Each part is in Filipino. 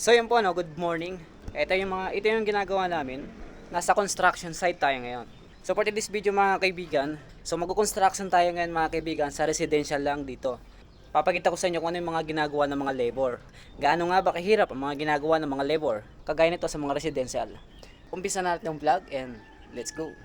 So yun po no, good morning. Ito yung mga ito yung ginagawa namin. Nasa construction site tayo ngayon. So for this video mga kaibigan, so magko-construction tayo ngayon mga kaibigan sa residential lang dito. Papakita ko sa inyo kung ano yung mga ginagawa ng mga labor. Gaano nga ba kahirap ang mga ginagawa ng mga labor, kagaya nito sa mga residential. Umpisa na natin yung vlog and let's go.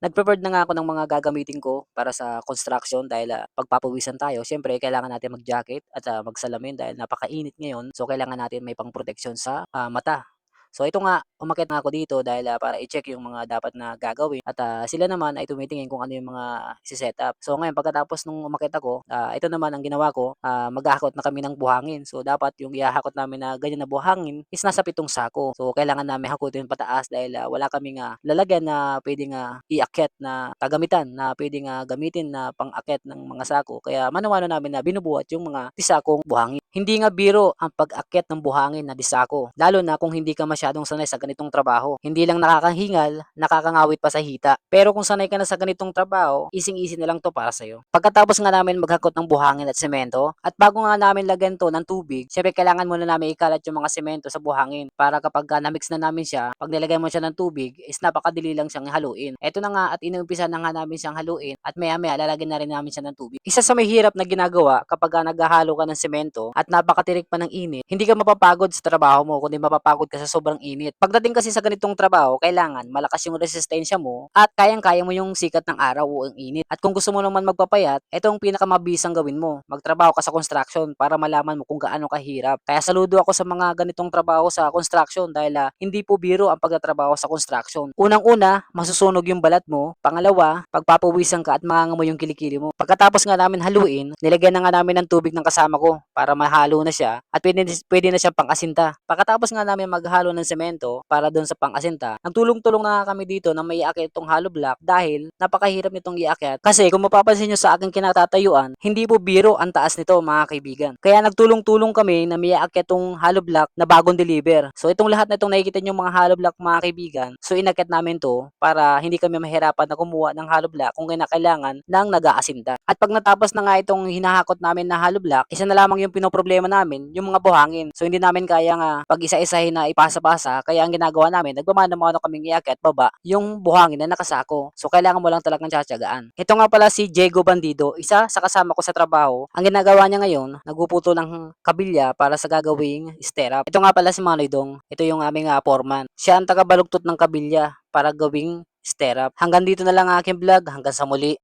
Nag-prepared na nga ako ng mga gagamitin ko para sa construction dahil ah, pagpapawisan tayo, syempre kailangan natin mag-jacket at ah, magsalamin dahil napakainit ngayon. So kailangan natin may pang-protection sa ah, mata. So ito nga, umakyat na ako dito dahil ah, para i-check yung mga dapat na gagawin at ah, sila naman ay tumitingin kung ano yung mga si-setup. So ngayon pagkatapos nung umakyat ako, ah, ito naman ang ginawa ko, ah, maghahakot na kami ng buhangin. So dapat yung ihahakot namin na ganyan na buhangin is nasa pitong sako. So kailangan namin hakutin pataas dahil ah, wala kaming ah, lalagyan na pwedeng ah, iakyat na kagamitan na pwedeng ah, gamitin na pang-akyat ng mga sako. Kaya manawano namin na binubuhat yung mga disakong buhangin. Hindi nga biro ang pag-akyat ng buhangin na disako, lalo na kung hindi ka masyadong sanay sa ganitong trabaho. Hindi lang nakakahingal, nakakangawit pa sa hita. Pero kung sanay ka na sa ganitong trabaho, easy-easy na lang to para sa'yo. Pagkatapos nga namin maghakot ng buhangin at semento, at bago nga namin lagyan to ng tubig, syempre kailangan muna namin ikalat yung mga semento sa buhangin para kapag ka na-mix na namin siya, pag nilagay mo siya ng tubig, is napakadali lang siyang haluin. Eto na nga at inumpisa na nga namin siyang haluin at maya maya lalagyan na rin namin siya ng tubig. Isa sa may hirap na ginagawa kapag ka naghahalo ka ng semento at napakatirik pa ng init, hindi ka mapapagod sa trabaho mo kundi mapapagod ka sa sobrang init. Pagdating kasi sa ganitong trabaho, kailangan malakas yung resistensya mo at kayang-kaya mo yung sikat ng araw o ang init. At kung gusto mo naman magpapayat, ito ang pinakamabisang gawin mo. Magtrabaho ka sa construction para malaman mo kung gaano kahirap. Kaya saludo ako sa mga ganitong trabaho sa construction dahil ah, hindi po biro ang pagtatrabaho sa construction. Unang-una, masusunog yung balat mo. Pangalawa, pagpapawisan ka at mangangamoy yung kilikili mo. Pagkatapos nga namin haluin, nilagyan na nga namin ng tubig ng kasama ko para mahalo na siya at pwede, pwede na siyang pangasinta. Pagkatapos nga namin maghalo ng semento para doon sa pangasinta, nagtulong-tulong na kami dito na may iakyat itong hollow block dahil napakahirap nitong iakyat. Kasi kung mapapansin nyo sa aking kinatatayuan, hindi po biro ang taas nito mga kaibigan. Kaya nagtulong-tulong kami na may iakyat itong hollow block na bagong deliver. So itong lahat na itong nakikita nyo mga hollow block mga kaibigan, so inakyat namin to para hindi kami mahirapan na kumuha ng hollow block kung kinakailangan ng nag-aasinta. At pag natapos na nga itong hinahakot namin na hollow block, isa na lamang yung pinoproblema namin, yung mga buhangin. So hindi namin kaya nga pag isa-isahin na ipasa-pasa, kaya ang ginagawa namin, nagmamano-mano kaming iakyat baba yung buhangin na nakasako. So kailangan mo lang talagang tsatsagaan. Ito nga pala si Diego Bandido, isa sa kasama ko sa trabaho. Ang ginagawa niya ngayon, nagpuputo ng kabilya para sa gagawing stirrup. Ito nga pala si Manoy Dong. Ito yung aming uh, foreman. Siya ang tagabalugtot ng kabilya para gawing stirrup. Hanggang dito na lang ang aking vlog. Hanggang sa muli.